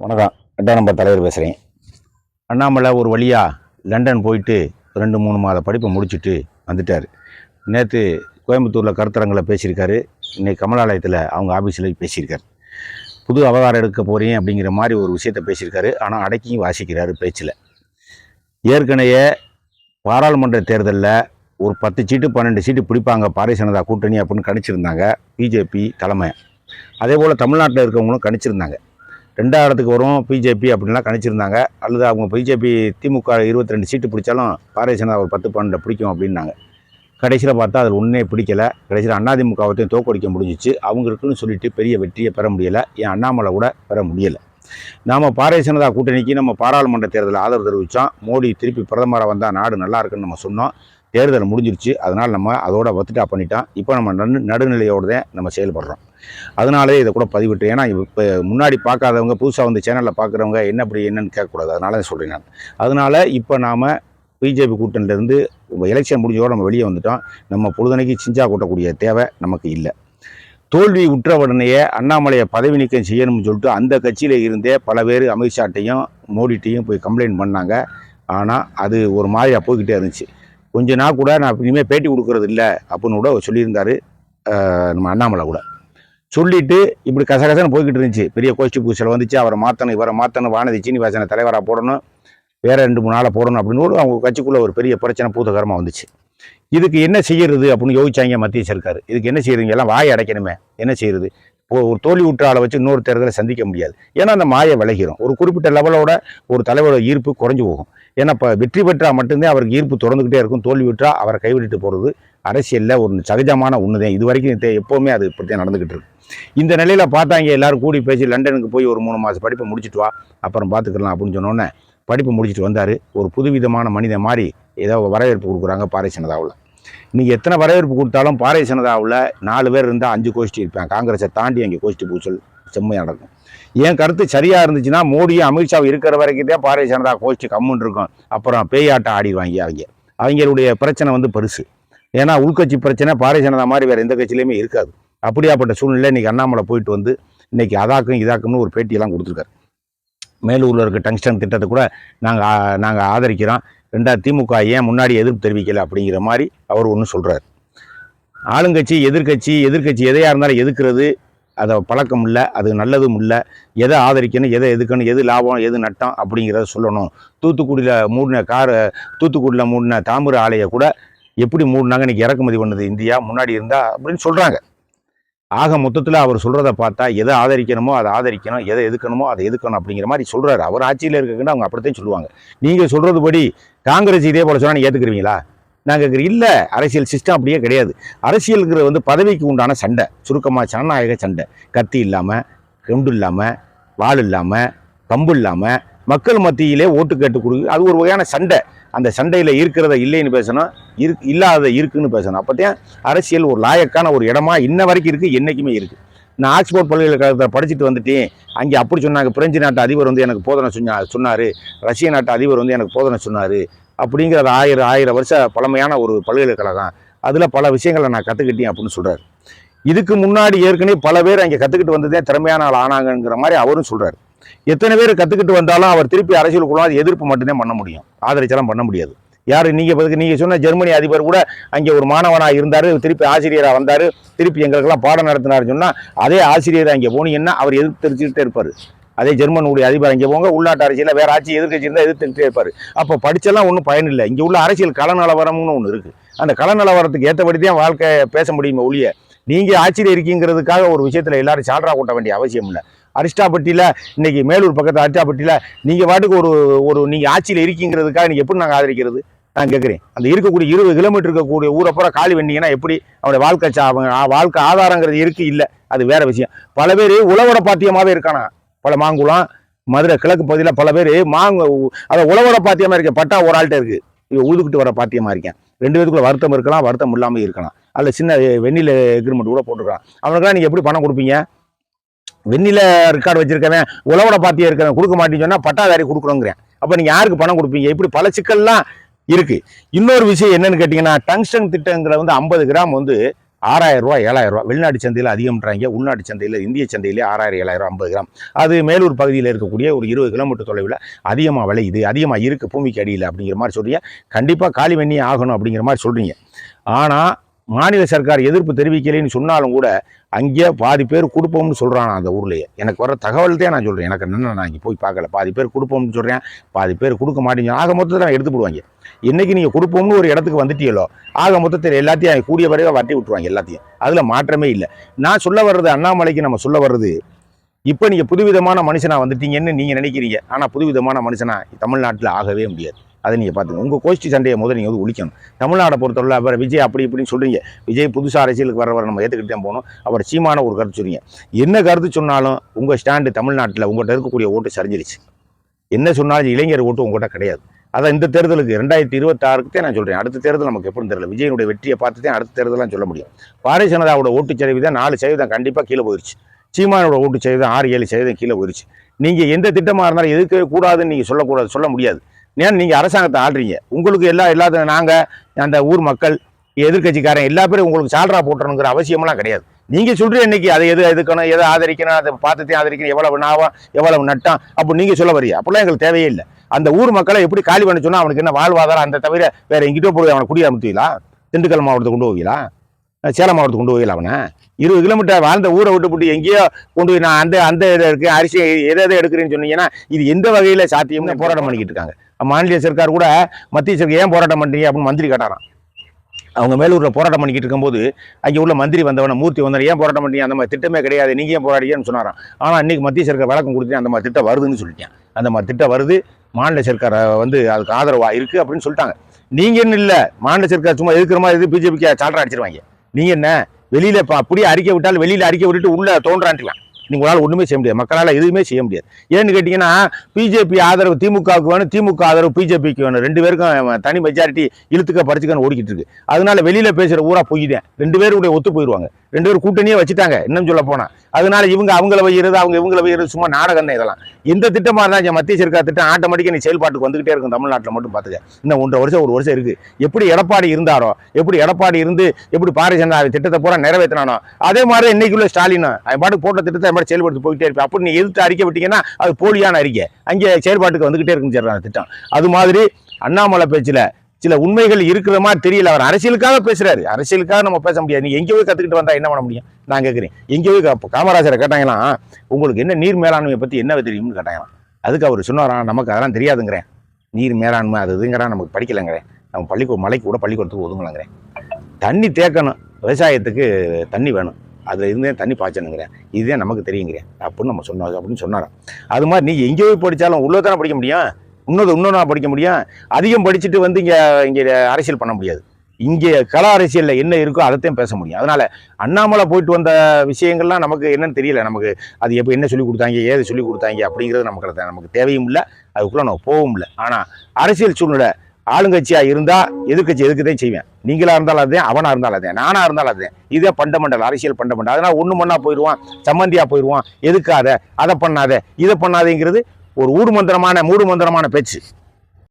வணக்கம். எட்டாம் நம்பர் தலைவர் பேசுகிறேன் அண்ணாமலை ஒரு வழியாக லண்டன் போயிட்டு ரெண்டு மூணு மாத படிப்பை முடிச்சுட்டு வந்துட்டார். நேற்று கோயம்புத்தூரில் கருத்தரங்கில் பேசியிருக்காரு. இன்றைக்கி கமலாலயத்தில் அவங்க ஆஃபீஸில் பேசியிருக்காரு. புது அவதாரம் எடுக்க போகிறேன் அப்படிங்கிற மாதிரி ஒரு விஷயத்த பேசியிருக்காரு. ஆனால் அடக்கியும் வாசிக்கிறாரு பேச்சில். ஏற்கனவே பாராளுமன்ற தேர்தலில் ஒரு பத்து சீட்டு பன்னெண்டு சீட்டு பிடிப்பாங்க பாரதிய ஜனதா கூட்டணி அப்படின்னு கணிச்சிருந்தாங்க. பிஜேபி தலைமை. அதே போல் தமிழ்நாட்டில் இருக்கவங்களும் கணிச்சிருந்தாங்க. ரெண்டாவது இடத்துக்கு வரும் பிஜேபி அப்படின்லாம் கணிச்சிருந்தாங்க. அல்லது அவங்க பிஜேபி திமுக இருபத்தி ரெண்டு சீட்டு பிடிச்சாலும் பாரதிய ஜனதா ஒரு பத்து பன்னெண்டு பிடிக்கும் அப்படின்னாங்க. கடைசியில் பார்த்தா அதில் ஒன்றே பிடிக்கலை. கடைசியில் அண்ணாதிமுகவத்தையும் தோக்கடிக்க முடிஞ்சிச்சு. அவங்களுக்குன்னு சொல்லிட்டு பெரிய வெற்றியை பெற முடியலை. என் அண்ணாமலை கூட பெற முடியலை. நாம் பாரதிய ஜனதா கூட்டணிக்கு நம்ம பாராளுமன்ற தேர்தலில் ஆதரவு தெரிவித்தோம் மோடி திருப்பி பிரதமராக வந்தால் நாடு நல்லா இருக்குன்னு நம்ம சொன்னோம். தேர்தல் முடிஞ்சிருச்சு. அதனால் நம்ம அதோட ஒத்துட்டா பண்ணிட்டோம். இப்போ நம்ம நடு நடுநிலையோடு தான் நம்ம செயல்படுறோம். அதனாலே இதை கூட பதிவிட்டு ஏன்னா இப்போ முன்னாடி பார்க்காதவங்க புதுசாக வந்து சேனலில் பார்க்குறவங்க என்ன அப்படி என்னன்னு கேட்கக்கூடாது. அதனால தான் சொல்கிறேன் நான். அதனால் இப்போ நாம் பிஜேபி கூட்டணிலேருந்து எலெக்ஷன் முடிஞ்சோட நம்ம வெளியே வந்துட்டோம். நம்ம பொழுதனைக்கு சிஞ்சா கூட்டக்கூடிய தேவை நமக்கு இல்லை. தோல்வி உற்ற உடனேயே அண்ணாமலையை பதவி நீக்கம் செய்யணும்னு சொல்லிட்டு அந்த கட்சியில் இருந்தே பல பேர் அமித்ஷாட்டையும் மோடிட்டையும் போய் கம்ப்ளைண்ட் பண்ணாங்க. ஆனால் அது ஒரு மாதிரியாக போய்கிட்டே இருந்துச்சு. கொஞ்ச நாள் கூட நான் இனிமேல் பேட்டி கொடுக்கறது இல்லை அப்படின்னு கூட சொல்லியிருந்தாரு. நம்ம அண்ணாமலை கூட. சொல்லிட்டு இப்படி கசகசன்னு போய்கிட்டு இருந்துச்சு. பெரிய கோஷ்டி பூசல் வந்துச்சு. அவரை மாற்றணும் இவரை மாற்றணும் வானதி சீனிவாசனை தலைவராக போடணும் வேற ரெண்டு மூணு நாளை போடணும் அப்படின்னு ஒரு அவங்க கட்சிக்குள்ளே ஒரு பெரிய பிரச்சனை பூதகரமாக வந்துச்சு. இதுக்கு என்ன செய்யறது அப்படின்னு யோசிச்சாங்க மத்திய சர்க்கார். இதுக்கு என்ன செய்யறீங்க எல்லாம் வாய் அடைக்கணுமே. என்ன செய்யறது? ஒரு தோல்வி விட்ட வச்சு இன்னொரு தேர்தலை சந்திக்க முடியாது. ஏன்னா அந்த மாயை விலகிடும் ஒரு குறிப்பிட்ட லெவலோட ஒரு தலைவரோட ஈர்ப்பு குறைஞ்சு போகும். ஏன்னா இப்போ வெற்றி பெற்றால் மட்டும்தான் அவருக்கு ஈர்ப்பு தொடர்ந்துக்கிட்டே இருக்கும். தோல்வி விட்டால் அவரை கைவிட்டுட்டு போகிறது அரசியலில் ஒரு சகஜமான ஒன்று தான் இது வரைக்கும் எப்போவுமே அது இப்படி தான் நடந்துக்கிட்டு இருக்கு. இந்த நிலையில் பார்த்தாங்க எல்லோரும் கூடி பேசி லண்டனுக்கு போய் ஒரு மூணு மாதம் படிப்பை முடிச்சுட்டு வா அப்புறம் பார்த்துக்கலாம் அப்படின்னு சொன்னோன்னே படிப்பு முடிச்சிட்டு வந்தார். ஒரு புதுவிதமான மனிதன் மாதிரி ஏதோ வரவேற்பு கொடுக்குறாங்க பாரதிய ஜனதாவில் நீங்கள் எத்தனை வரவேற்பு கொடுத்தாலும் பாரதிய ஜனதாவில் நாலு பேர் இருந்தால் அஞ்சு கோஷ்டி இருப்பேன். காங்கிரஸை தாண்டி அங்கே கோஷ்டி பூசல் செம்மையாக நடக்கும். என் கருத்து சரியாக இருந்துச்சுன்னா மோடியும் அமித்ஷாவும் இருக்கிற வரைக்கும் தான் பாரதிய ஜனதா கோஷ்டி கம்முன்னு இருக்கும். அப்புறம் பேயாட்டம் ஆடிடுவாங்க அவங்க. அவங்களுடைய பிரச்சனை வந்து பெருசு. ஏன்னா உள்கட்சி பிரச்சனை பாரதிய ஜனதா மாதிரி வேறு எந்த கட்சியிலையுமே இருக்காது. அப்படியாப்பட்ட சூழ்நிலை இன்றைக்கி அண்ணாமலை போயிட்டு வந்து இன்னைக்கு அதாக்கும் இதாக்கும்னு ஒரு பேட்டியெல்லாம் கொடுத்துருக்காரு. மேலூரில் இருக்க டங்ஸ்டன் திட்டத்தை கூட நாங்கள் நாங்கள் ஆதரிக்கிறோம். ரெண்டா திமுக ஏன் முன்னாடி எதிர்ப்பு தெரிவிக்கல அப்படிங்கிற மாதிரி அவர் ஒன்று சொல்கிறார் ஆளுங்கட்சி எதிர்க்கட்சி எதிர்க்கட்சி எதையாக இருந்தாலும் எதுக்குறது? அதை பழக்கம் இல்லை அது நல்லதும் இல்லை. எதை ஆதரிக்கணும் எதை எதுக்கணும் எது லாபம் எது நட்டம் அப்படிங்கிறத சொல்லணும். தூத்துக்குடியில் மூடின கார் தூத்துக்குடியில் மூடின தாமிர ஆலையை கூட எப்படி மூடினாங்க? இன்றைக்கி இறக்குமதி பண்ணது இந்தியா முன்னாடி இருந்தால் அப்படின்னு சொல்கிறாங்க ஆக மொத்தத்தில் அவர் சொல்கிறத பார்த்தா எதை ஆதரிக்கணுமோ அதை ஆதரிக்கணும் எதை எதுக்கணுமோ அதை எதுக்கணும் அப்படிங்கிற மாதிரி சொல்கிறாரு அவர் ஆட்சியில் இருக்கக்குன்னு அவங்க அப்படித்தான் சொல்லுவாங்க. நீங்கள் சொல்கிறது படி காங்கிரஸ் இதே போல் சொன்னால் ஏற்றுக்குருவீங்களா நாங்கள் இல்லை அரசியல் சிஸ்டம் அப்படியே கிடையாது. அரசியலுங்கிறது வந்து பதவிக்கு உண்டான சண்டை. சுருக்கமாக ஜனநாயக சண்டை. கத்தி இல்லாமல் கெண்டு இல்லாமல் வாள் இல்லாமல் கம்பு இல்லாமல் மக்கள் மத்தியிலே ஓட்டு கேட்டு கொடுக்கு அது ஒரு வகையான சண்டை. அந்த சண்டையில் இருக்கிறத இல்லைன்னு பேசணும் இரு இல்லாத இருக்குன்னு பேசணும். அப்போத்தையும் அரசியல் ஒரு லாயக்கான ஒரு இடமா இன்ன வரைக்கும் இருக்குது என்றைக்குமே இருக்குது நான் ஆக்ஸ்போர்ட் பல்கலைக்கழகத்தில் படிச்சுட்டு வந்துட்டேன். அங்கே அப்படி சொன்னாங்க. பிரெஞ்சு நாட்டு அதிபர் வந்து எனக்கு போதனை சொன்னா சொன்னார். ரஷ்ய நாட்டு அதிபர் வந்து எனக்கு போதனை சொன்னார். அப்படிங்கிறது ஆயிரம் ஆயிரம் வருஷ பழமையான ஒரு பல்கலைக்கழகம். அதில் பல விஷயங்களை நான் கற்றுக்கிட்டேன் அப்படின்னு சொல்கிறார் இதுக்கு முன்னாடி ஏற்கனவே பல பேர் அங்கே கற்றுக்கிட்டு வந்ததே திறமையான ஆள் ஆனாங்கங்கிற மாதிரி அவரும் சொல்கிறார் எத்தனை பேர் கற்றுக்கிட்டு வந்தாலும் அவர் திருப்பி அரசியலுக்குள்ள அது எதிர்ப்பு மட்டும்தான் பண்ண முடியும். ஆதரிச்செல்லாம் பண்ண முடியாது. யார் நீங்கள் பதுக்கு நீங்கள் சொன்ன ஜெர்மனி அதிபர் கூட அங்கே ஒரு மாணவனாக இருந்தார் திருப்பி ஆசிரியராக வந்தார் திருப்பி எங்களுக்கெல்லாம் பாடம் நடத்தினார் சொன்னால் அதே ஆசிரியர் அங்கே போனீங்கன்னா அவர் எதிர்த்து தெரிஞ்சுக்கிட்டே இருப்பார். அதே ஜெர்மனுடைய அதிபர் அங்கே போங்க உள்நாட்டு அரசியலில் வேற ஆட்சி எதிர்கட்சி இருந்தால் எதிர்த்துட்டே இருப்பார். அப்போ படிச்செல்லாம் ஒன்றும் பயன் இல்லை இங்கே உள்ள அரசியல் கள நிலவரம்னு ஒன்று இருக்குது அந்த கள நிலவரத்துக்கு ஏற்றபடி தான் வாழ்க்கை பேச முடியுமே ஒழிய நீங்கள் ஆட்சியில் இருக்கீங்கிறதுக்காக ஒரு விஷயத்தில் எல்லாரும் சால்ரா கூட்ட வேண்டிய அவசியம் இல்லை. அரிஸ்டாபட்டியில் இன்றைக்கி மேலூர் பக்கத்து அரிஸ்டாபட்டியில் நீங்கள் பாட்டுக்கு ஒரு ஒரு நீங்கள் ஆட்சியில் இருக்கீங்கிறதுக்காக நீங்கள் எப்படி நாங்கள் ஆதரிக்கிறது? நான் கேட்குறேன் அந்த இருக்கக்கூடிய இருபது கிலோமீட்டர் இருக்கக்கூடிய ஊரை பூரா காலி பண்ணீங்கன்னா எப்படி அவனுடைய வாழ்க்கை சா- வாழ்க்கை ஆதாரங்கிறது இருக்குது இல்லை? அது வேறு விஷயம். பல பேர் உழவட பாத்தியமாகவே இருக்கானா? பல மாங்குளம் மதுரை கிழக்கு பகுதியில் பல பேர் மாங்க அதை உழவட பாத்தியமாக இருக்க பட்டா ஒரு ஆள்கிட்ட இருக்குது இவன் ஊதுக்கிட்டு வர பாத்தியமாக இருக்கேன். ரெண்டு பேருக்குள்ள வருத்தம் இருக்கலாம் வருத்தம் இல்லாமல் இருக்கலாம். அதில் சின்ன வெண்ணில் எக்ரிமெண்ட் கூட போட்டுருக்கான் அவனுக்கெல்லாம் நீங்கள் எப்படி பணம் கொடுப்பீங்க? வெண்ணில ரெக்கார்டு வச்சிருக்கவன் உழவோட பாத்தியம் இருக்கவன் கொடுக்க மாட்டேன்னு சொன்னா பட்டாதாரி கொடுக்குறோங்கிறேன் அப்போ நீங்கள் யாருக்கு பணம் கொடுப்பீங்க? இப்படி பல சிக்கல்லாம் இருக்குது இன்னொரு விஷயம் என்னன்னு கேட்டிங்கன்னா டங்ஸ்டன் திட்டங்கிற வந்து ஐம்பது கிராம் வந்து ஆறாயிரம் ரூபா ஏழாயிரம் ரூபா வெளிநாட்டு சந்தையில் அதிகம்ன்றாங்க. உள்நாட்டு சந்தையில் இந்திய சந்தையிலே ஆறாயிரம் ஏழாயிரம் ஐம்பது கிராம். அது மேலூர் பகுதியில் இருக்கக்கூடிய ஒரு இருபது கிலோமீட்டர் தொலைவில் அதிகமாக விளையுது அதிகமாக இருக்குது பூமிக்கு அடியில் அப்படிங்கிற மாதிரி சொல்கிறீங்க கண்டிப்பாக காலி பண்ணியே ஆகணும் அப்படிங்கிற மாதிரி சொல்கிறீங்க ஆனால் மாநில சர்க்கார் எதிர்ப்பு தெரிவிக்கலைன்னு சொன்னாலும் கூட அங்கே பாதி பேர் கொடுப்போம்னு சொல்கிறான் அந்த ஊர்லேயே. எனக்கு வர தகவல் தான் நான் சொல்கிறேன் எனக்கு என்ன நான் இங்கே போய் பார்க்கல. பாதி பேர் கொடுப்போம்னு சொல்கிறேன் பாதி பேர் கொடுக்க மாட்டேங்க ஆக மொத்தத்தில் நான் எடுத்து போடுவாங்க என்னைக்கு நீங்கள் கொடுப்போம்னு ஒரு இடத்துக்கு வந்துட்டீங்களோ ஆக மொத்தத்தில் எல்லாத்தையும் கூடிய வரையாக வட்டி விட்டுருவாங்க எல்லாத்தையும். அதில் மாற்றமே இல்லை. நான் சொல்ல வர்றது அண்ணாமலைக்கு நம்ம சொல்ல வர்றது இப்போ நீங்கள் புதுவிதமான மனுஷனா வந்துட்டீங்கன்னு நீங்கள் நினைக்கிறீங்க. ஆனால் புதுவிதமான மனுஷனா தமிழ்நாட்டில் ஆகவே முடியாது. அதை நீங்கள் பார்த்துங்க உங்கள் கோஷ்டி சண்டையை முதல் நீங்கள் வந்து ஒழிக்கணும். தமிழ்நாடை பொறுத்தவரை அப்புறம் விஜய் அப்படி இப்படின்னு சொல்கிறீங்க விஜய் புதுசாக அரசியலுக்கு வர வர நம்ம ஏற்றுக்கிட்டே போகணும். அப்புறம் சீமான ஒரு கருத்து சொல்றீங்க. என்ன கருத்து சொன்னாலும் உங்கள் ஸ்டாண்டு தமிழ்நாட்டில் உங்கள்கிட்ட இருக்கக்கூடிய ஓட்டு சரிஞ்சிருச்சு. என்ன சொன்னாலும் இளைஞர் ஓட்டு உங்கள்கிட்ட கிடையாது. அதான் இந்த தேர்தலுக்கு ரெண்டாயிரத்தி இருபத்தாறுக்கு தான் நான் சொல்கிறேன் அடுத்த தேர்தல் நமக்கு எப்படி தெரியல. விஜயனுடைய வெற்றியை பார்த்து தான் அடுத்த தேர்தலாம் சொல்ல முடியும். பாரதிய ஜனதாவோட ஓட்டு தான் நாலு சதவீதம் கண்டிப்பாக கீழே போயிருச்சு. சீமானோட ஓட்டு சதவீதம் ஆறு ஏழு சதவீதம் கீழே போயிருச்சு. நீங்கள் எந்த திட்டமாக இருந்தாலும் எதுக்கவே கூடாதுன்னு நீங்கள் சொல்லக்கூடாது சொல்ல முடியாது. ஏன்னா நீங்கள் அரசாங்கத்தை ஆடுறீங்க உங்களுக்கு எல்லா எல்லாத்தையும் நாங்கள் அந்த ஊர் மக்கள் எதிர்கட்சிக்காரன் எல்லா பேரும் உங்களுக்கு சால்ரா போட்டணுங்கிற அவசியமெல்லாம் கிடையாது. நீங்கள் சொல்கிற இன்னைக்கு அதை எது எதுக்கணும் எதை ஆதரிக்கணும் அதை பார்த்துத்தையும் ஆதரிக்கணும் எவ்வளவு நாவம் எவ்வளவு நட்டம் அப்போ நீங்கள் சொல்ல வரீங்க. அப்படிலாம் எங்களுக்கு தேவையே இல்லை. அந்த ஊர் மக்களை எப்படி காலி பண்ண சொன்னால் அவனுக்கு என்ன வாழ்வாதாரம் அந்த தவிர வேறு எங்கிட்டோ போய் அவனை குடியமர்த்துவீங்களா திண்டுக்கல் மாவட்டத்துக்கு கொண்டு போவீங்களா? சேலம் மாவட்டத்துக்கு கொண்டு போவீங்களா அவனை? இருபது கிலோமீட்டர் வாழ்ந்த ஊரை விட்டு போட்டு எங்கேயோ கொண்டு போய் நான் அந்த அந்த இதை இருக்கு அரிசி எதை எதை எடுக்கிறேன்னு சொன்னீங்கன்னா இது எந்த வகையில் சாத்தியம்னு போராட்டம் பண்ணிக்கிட்டு இருக்காங்க. மாநில சர்க்கார் கூட மத்திய சர்க்கார் ஏன் போராட்டம் பண்ணுறீங்க அப்படின்னு மந்திரி கேட்டாரான் அவங்க மேலூரில் போராட்டம் பண்ணிக்கிட்டு இருக்கும்போது அங்கே உள்ள மந்திரி வந்தவன மூர்த்தி வந்தவன் ஏன் போராட்டம் பண்ணீங்க அந்த மாதிரி திட்டமே கிடையாது. நீங்கள் ஏன் போராடியன்னு சொன்னாராம். ஆனால் இன்றைக்கி மத்திய சர்க்கார் வழக்கம் கொடுத்து அந்த மாதிரி திட்டம் வருதுன்னு சொல்லிட்டேன் அந்த மாதிரி திட்டம் வருது. மாநில சர்க்கார் வந்து அதுக்கு ஆதரவாக இருக்குது அப்படின்னு சொல்லிட்டாங்க. நீங்கள் என்ன இல்லை? மாநில சர்க்கார் சும்மா எதுக்குற மாதிரி இது பிஜேபிக்கு சால்ரா அடிச்சிருவாங்க. நீங்கள் என்ன? வெளியில் இப்போ அப்படியே அறிக்கை விட்டாலும் வெளியில் அறிக்கை விட்டுட்டு உள்ளே தோன்றான்ட்டுலாம். நீங்கள் உங்களால் ஒன்றுமே செய்ய முடியாது. மக்களால் எதுவுமே செய்ய முடியாது. ஏன்னு கேட்டிங்கன்னா பிஜேபி ஆதரவு திமுகவுக்கு வேணும் திமுக ஆதரவு பிஜேபிக்கு வேணும். ரெண்டு பேருக்கும் தனி மெஜாரிட்டி இழுத்துக்க படிச்சுக்கன்னு ஓடிக்கிட்டு இருக்கு. அதனால வெளியில் பேசுகிற ஊராக போயிட்டேன். தான் ரெண்டு பேருடைய ஒத்து போயிடுவாங்க ரெண்டு பேரும் கூட்டணியே வச்சுட்டாங்க. இன்னும் சொல்ல போனால் அதனால இவங்க அவங்கள வைக்கிறது அவங்க இவங்கள வைக்கிறது சும்மா நாடகம் தான் இதெல்லாம். எந்த திட்டமாக இருந்தால் மத்திய சர்க்கார் திட்டம் ஆட்டோமேட்டிக்காக நீ செயல்பாட்டுக்கு வந்துகிட்டே இருக்கும் தமிழ்நாட்டில் மட்டும் பார்த்துக்க. இன்னும் ஒன்றரை வருஷம் ஒரு வருஷம் இருக்கு. எப்படி எடப்பாடி இருந்தாரோ எப்படி எடப்பாடி இருந்து எப்படி பாரதிய ஜனதா திட்டத்தை பூரா நிறைவேற்றினானோ அதே மாதிரி இன்னைக்குள்ள ஸ்டாலின் அவன் பாட்டுக்கு போட்ட திட்டத்தை அது மாதிரி செயல்படுத்தி போயிட்டே இருப்பேன். அப்படி நீ எதிர்த்து அறிக்கை விட்டீங்கன்னா அது போலியான அறிக்கை. அங்கே செயல்பாட்டுக்கு வந்துகிட்டே இருக்குன்னு சொல்றாங்க திட்டம். அது மாதிரி அண்ணாமலை பேச்சில் சில உண்மைகள் இருக்கிற மாதிரி தெரியல. அவர் அரசியலுக்காக பேசுறாரு. அரசியலுக்காக நம்ம பேச முடியாது. நீங்க எங்கே போய் கத்துக்கிட்டு வந்தா என்ன பண்ண முடியும்? நான் கேட்குறேன் எங்கே போய் காமராஜரை கேட்டாங்களாம் உங்களுக்கு என்ன நீர் மேலாண்மையை பத்தி என்ன தெரியும்னு கேட்டாங்களாம் அதுக்கு அவர் சொன்னாராம் நமக்கு அதெல்லாம் தெரியாதுங்கிறேன். நீர் மேலாண்மை அது இதுங்கிறான் நமக்கு படிக்கலைங்கிறேன். நம்ம பள்ளிக்கூட மலைக்கு கூட பள்ளிக்கூடத்துக்கு ஒதுங்கலாங்கிறேன். தண்ணி தேக்கணும். விவசாயத்துக்கு தண்ணி வேணும். அதில் இருந்தே தண்ணி பாய்ச்சணுங்கிறேன். இதுதான் நமக்கு தெரியுங்கிறேன். அப்படின்னு நம்ம சொன்னோம் அப்படின்னு சொன்னாராம். அது மாதிரி நீ எங்கே போய் படித்தாலும் உள்ளே தானே படிக்க முடியும்? இன்னொரு இன்னொரு படிக்க முடியும். அதிகம் படிச்சுட்டு வந்து இங்கே இங்கே அரசியல் பண்ண முடியாது. இங்கே கல அரசியலில் என்ன இருக்கோ அதைத்தையும் பேச முடியும். அதனால் அண்ணாமலை போயிட்டு வந்த விஷயங்கள்லாம் நமக்கு என்னன்னு தெரியல. நமக்கு அது எப்போ என்ன சொல்லி கொடுத்தாங்க ஏது சொல்லி கொடுத்தாங்க அப்படிங்கிறது நமக்கு அது நமக்கு தேவையும் இல்லை. அதுக்குள்ளே நம்ம போகவும் இல்லை. ஆனால் அரசியல் சூழ்நிலை ஆளுங்கட்சியாக இருந்தால் எதிர்க்கட்சி எதுக்குதான் செய்வேன்? நீங்களாக இருந்தாலும் அதே அவனாக இருந்தாலும் அதே நானா இருந்தாலும் அதே இதே பண்டமண்டல் அரசியல் பண்டமண்டல் அதனால் ஒன்று மண்ணாக போயிடுவான் சம்மந்தியாக போயிடுவான் எதுக்காத? அதை பண்ணாத இதை பண்ணாதேங்கிறது ஒரு ஊடு மந்திரமான மூடு மந்திரமான பேச்சு.